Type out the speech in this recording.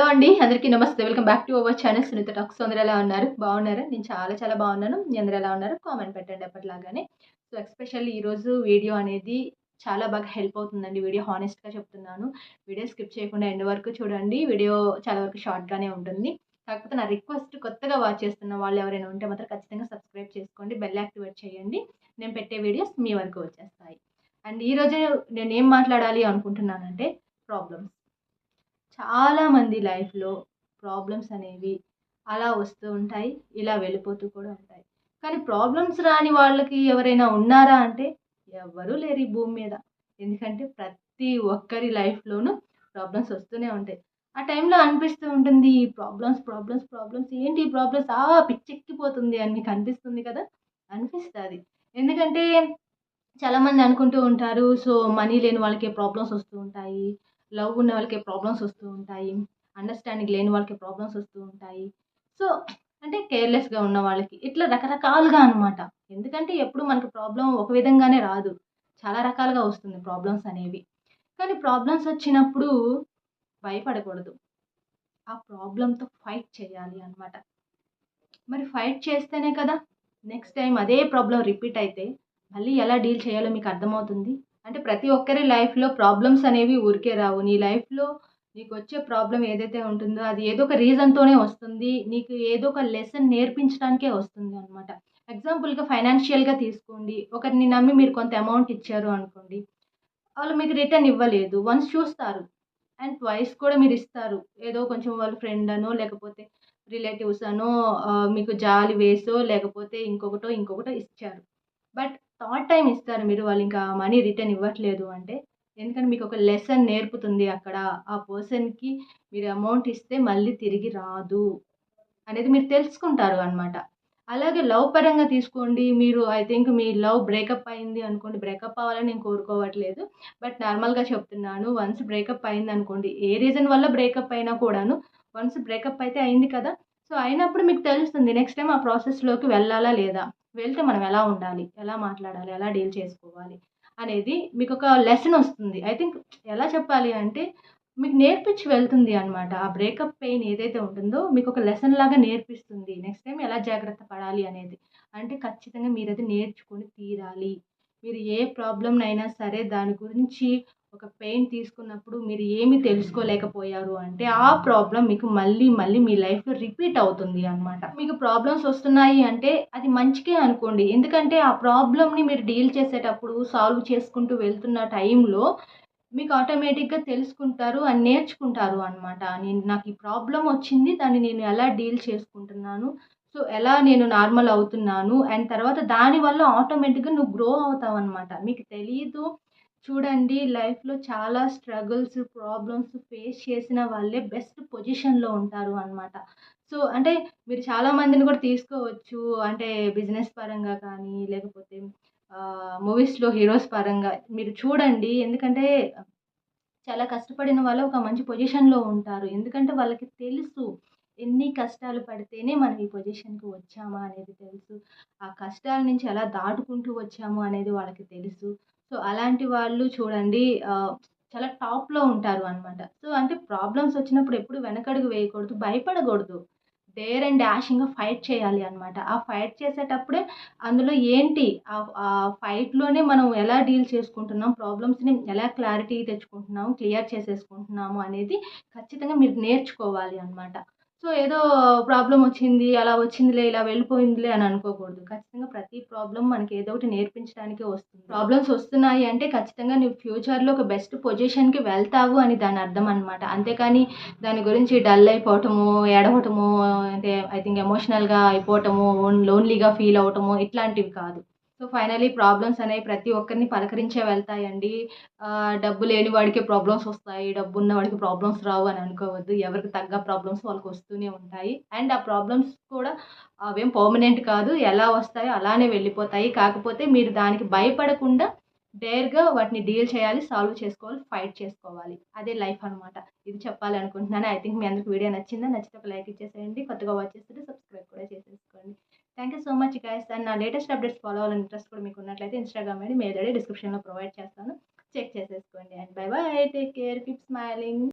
Hello అండి అందరికీ నమస్తే. Welcome back to our channel Sunitha talks అందరూ ఎలా ఉన్నారు? బాగున్నారా? నేను చాలా చాలా బాగున్నాను. మీ అందరూ ఎలా ఉన్నారు? కామెంట్ పెట్టండి ఎప్పటిలాగానే సో ఎక్స్పెషల్లీ ఈరోజు వీడియో అనేది చాలా బాగా హెల్ప్ అవుతుందండి. వీడియో హానెస్ట్గా చెప్తున్నాను. వీడియో స్కిప్ చేయకుండా ఎండ్ వరకు చూడండి. వీడియో చాలా వరకు షార్ట్గానే ఉంటుంది. కాకపోతే నా రిక్వెస్ట్ కొత్తగా వాచ్ చేస్తున్న వాళ్ళు ఎవరైనా ఉంటే మాత్రం ఖచ్చితంగా సబ్స్క్రైబ్ చేసుకోండి. బెల్ యాక్టివేట్ చేయండి. నేను పెట్టే వీడియోస్ మీ వరకు వచ్చేస్తాయి. అండ్ ఈరోజు నేను ఏం మాట్లాడాలి అనుకుంటున్నానంటే ప్రాబ్లమ్స్ చాలామంది లైఫ్లో ప్రాబ్లమ్స్ అనేవి అలా వస్తూ ఉంటాయి ఇలా వెళ్ళిపోతూ కూడా ఉంటాయి. కానీ ప్రాబ్లమ్స్ రాని వాళ్ళకి ఎవరైనా ఉన్నారా అంటే ఎవ్వరూ లేరు ఈ భూమి మీద. ఎందుకంటే ప్రతి ఒక్కరి లైఫ్లోనూ ప్రాబ్లమ్స్ వస్తూనే ఉంటాయి. ఆ టైంలో అనిపిస్తూ ఉంటుంది ఈ ప్రాబ్లమ్స్ ప్రాబ్లమ్స్ ప్రాబ్లమ్స్ ఏంటి ఈ ప్రాబ్లమ్స్? ఆ పిచ్చెక్కిపోతుంది అని మీకు అనిపిస్తుంది కదా? అనిపిస్తుంది. ఎందుకంటే చాలామంది అనుకుంటూ ఉంటారు సో మనీ లేని వాళ్ళకి ప్రాబ్లమ్స్ వస్తూ ఉంటాయి. లవ్ ఉన్న వాళ్ళకి ప్రాబ్లమ్స్ వస్తూ ఉంటాయి. అండర్స్టాండింగ్ లేని వాళ్ళకి ప్రాబ్లమ్స్ వస్తూ ఉంటాయి. సో అంటే కేర్లెస్గా ఉన్న వాళ్ళకి ఇట్లా రకరకాలుగా అనమాట ఎందుకంటే ఎప్పుడు మనకు ప్రాబ్లం ఒక విధంగానే రాదు. చాలా రకాలుగా వస్తుంది ప్రాబ్లమ్స్ అనేవి. కానీ ప్రాబ్లమ్స్ వచ్చినప్పుడు భయపడకూడదు. ఆ ప్రాబ్లంతో ఫైట్ చేయాలి అనమాట మరి ఫైట్ చేస్తేనే కదా నెక్స్ట్ టైం అదే ప్రాబ్లం రిపీట్ అయితే మళ్ళీ ఎలా డీల్ చేయాలో మీకు అర్థమవుతుంది. అంటే ప్రతి ఒక్కరి లైఫ్లో ప్రాబ్లమ్స్ అనేవి ఊరికే రావు. నీ లైఫ్లో నీకు వచ్చే ప్రాబ్లం ఏదైతే ఉంటుందో అది ఏదో ఒక రీజన్తోనే వస్తుంది. నీకు ఏదో ఒక లెసన్ నేర్పించడానికే వస్తుంది అనమాట ఎగ్జాంపుల్గా ఫైనాన్షియల్గా తీసుకోండి. ఒకరిని నమ్మి మీరు కొంత అమౌంట్ ఇచ్చారు అనుకోండి. వాళ్ళు మీకు రిటర్న్ ఇవ్వలేదు. వన్స్ చూస్తారు. అండ్ ట్వైస్ కూడా మీరు ఇస్తారు. ఏదో కొంచెం వాళ్ళ ఫ్రెండ్ అనో లేకపోతే రిలేటివ్స్ అనో మీకు జాలి వేసో లేకపోతే ఇంకొకటో ఇంకొకటో ఇచ్చారు. బట్ థర్డ్ టైం ఇస్తారు మీరు వాళ్ళు ఇంకా మనీ రిటర్న్ ఇవ్వట్లేదు అంటే. ఎందుకంటే మీకు ఒక లెసన్ నేర్పుతుంది అక్కడ. ఆ పర్సన్కి మీరు అమౌంట్ ఇస్తే మళ్ళీ తిరిగి రాదు అనేది మీరు తెలుసుకుంటారు అనమాట అలాగే లవ్ పరంగా తీసుకోండి. మీరు ఐ థింక్ మీ లవ్ బ్రేకప్ అయింది అనుకోండి. బ్రేకప్ అవ్వాలని నేను కోరుకోవట్లేదు. బట్ నార్మల్గా చెప్తున్నాను. వన్స్ బ్రేకప్ అయింది అనుకోండి. ఏ రీజన్ వల్ల బ్రేకప్ అయినా కూడాను వన్స్ బ్రేకప్ అయితే అయింది కదా. సో అయినప్పుడు మీకు తెలుస్తుంది. నెక్స్ట్ టైం ఆ ప్రాసెస్లోకి వెళ్ళాలా లేదా? వెళ్తే మనం ఎలా ఉండాలి? ఎలా మాట్లాడాలి? ఎలా డీల్ చేసుకోవాలి? అనేది మీకు ఒక లెసన్ వస్తుంది. ఐ థింక్ ఎలా చెప్పాలి అంటే మీకు నేర్పించి వెళ్తుంది అనమాట ఆ బ్రేకప్ పెయిన్ ఏదైతే ఉంటుందో మీకు ఒక లెసన్ లాగా నేర్పిస్తుంది. నెక్స్ట్ టైం ఎలా జాగ్రత్త పడాలి అనేది. అంటే ఖచ్చితంగా మీరు అది నేర్చుకొని తీరాలి. మీరు ఏ ప్రాబ్లంనైనా సరే దాని గురించి ఒక పెయిన్ తీసుకున్నప్పుడు మీరు ఏమి తెలుసుకోలేకపోయారు అంటే ఆ ప్రాబ్లం మీకు మళ్ళీ మళ్ళీ మీ లైఫ్లో రిపీట్ అవుతుంది అనమాట మీకు ప్రాబ్లమ్స్ వస్తున్నాయి అంటే అది మంచికే అనుకోండి. ఎందుకంటే ఆ ప్రాబ్లమ్ని మీరు డీల్ చేసేటప్పుడు సాల్వ్ చేసుకుంటూ వెళ్తున్న టైంలో మీకు ఆటోమేటిక్గా తెలుసుకుంటారు అని నేర్చుకుంటారు అనమాట నేను నాకు ఈ ప్రాబ్లం వచ్చింది దాన్ని నేను ఎలా డీల్ చేసుకుంటున్నాను? సో ఎలా నేను నార్మల్ అవుతున్నాను? అండ్ తర్వాత దానివల్ల ఆటోమేటిక్గా నువ్వు గ్రో అవుతావు అనమాట మీకు తెలియదు చూడండి లైఫ్లో చాలా స్ట్రగుల్స్ ప్రాబ్లమ్స్ ఫేస్ చేసిన వాళ్ళే బెస్ట్ పొజిషన్లో ఉంటారు అనమాట సో అంటే మీరు చాలా మందిని కూడా తీసుకోవచ్చు. అంటే బిజినెస్ పరంగా కానీ లేకపోతే మూవీస్లో హీరోస్ పరంగా మీరు చూడండి. ఎందుకంటే చాలా కష్టపడిన వాళ్ళు ఒక మంచి పొజిషన్లో ఉంటారు. ఎందుకంటే వాళ్ళకి తెలుసు ఎన్ని కష్టాలు పడితేనే మనం ఈ పొజిషన్కి వచ్చామా అనేది తెలుసు. ఆ కష్టాల నుంచి ఎలా దాటుకుంటూ వచ్చాము అనేది వాళ్ళకి తెలుసు. సో అలాంటి వాళ్ళు చూడండి చాలా టాప్లో ఉంటారు అనమాట సో అంటే ప్రాబ్లమ్స్ వచ్చినప్పుడు ఎప్పుడు వెనకడుగు వేయకూడదు భయపడకూడదు. డేర్ అండ్ డాషింగ్గా ఫైట్ చేయాలి అనమాట ఆ ఫైట్ చేసేటప్పుడే అందులో ఏంటి? ఆ ఫైట్లోనే మనం ఎలా డీల్ చేసుకుంటున్నాం? ప్రాబ్లమ్స్ని ఎలా క్లారిటీ తెచ్చుకుంటున్నాము క్లియర్ చేసేసుకుంటున్నాము అనేది ఖచ్చితంగా మీరు నేర్చుకోవాలి అనమాట సో ఏదో ప్రాబ్లం వచ్చింది అలా వచ్చిందిలే ఇలా వెళ్ళిపోయిందిలే అని అనుకోకూడదు. ఖచ్చితంగా ప్రతి ప్రాబ్లం మనకి ఏదో ఒకటి నేర్పించడానికే వస్తుంది. ప్రాబ్లమ్స్ వస్తున్నాయి అంటే ఖచ్చితంగా నువ్వు ఫ్యూచర్లో ఒక బెస్ట్ పొజిషన్కి వెళ్తావు అని దాని అర్థం అనమాట అంతేకాని దాని గురించి డల్ అయిపోవటము ఏడవటము అంటే ఐ థింక్ ఎమోషనల్గా అయిపోవటము లోన్లీగా ఫీల్ అవటము ఇట్లాంటివి కాదు. సో ఫైనలీ ప్రాబ్లమ్స్ అనేవి ప్రతి ఒక్కరిని పలకరించే వెళ్తాయండి. డబ్బు లేని వాడికి ప్రాబ్లమ్స్ వస్తాయి. డబ్బు ఉన్న వాడికి ప్రాబ్లమ్స్ రావు అని అనుకోవద్దు. ఎవరికి తగ్గ ప్రాబ్లమ్స్ వాళ్ళకి వస్తూనే ఉంటాయి. అండ్ ఆ ప్రాబ్లమ్స్ కూడా అవేం పర్మనెంట్ కాదు. ఎలా వస్తాయో అలానే వెళ్ళిపోతాయి. కాకపోతే మీరు దానికి భయపడకుండా డేర్గా వాటిని డీల్ చేయాలి సాల్వ్ చేసుకోవాలి ఫైట్ చేసుకోవాలి. అదే లైఫ్ అనమాట ఇది చెప్పాలనుకుంటున్నాను. ఐ థింక్ మీ అందరికి వీడియో నచ్చిందా? నచ్చితే ఒక లైక్ ఇచ్చేసేయండి. కొత్తగా watch subscribe thank you so much guys and నా లేటెస్ట్ అప్డేట్స్ ఫాలో అవ్వాలని ఇంట్రెస్ట్ కూడా మీకు ఉన్నట్లయితే ఇన్స్టాగ్రామ్ ఐడి మెయిల్ ఐడి డిస్క్రిప్షన్లో ప్రొవైడ్ చేస్తాను. చెక్ చేసేసుకోండి and bye bye take care keep smiling